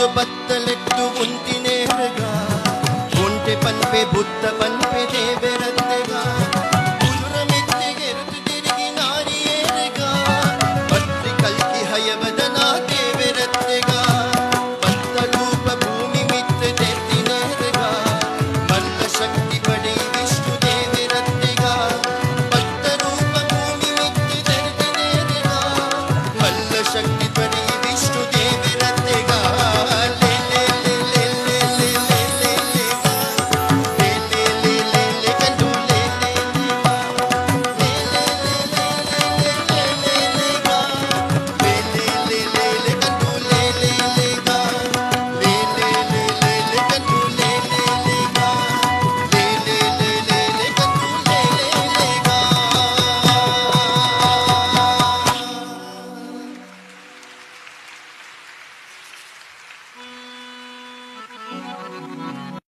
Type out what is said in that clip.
ಒಂದು ಬತ್ತಲೆತ್ತು ಉಂಟಿ ನೇರಗ ಉಂಟೆ ಪನ್ಪೆ ಬುದ್ಧ ಪನ್ಪೆ ದೇವರಂತೆಗ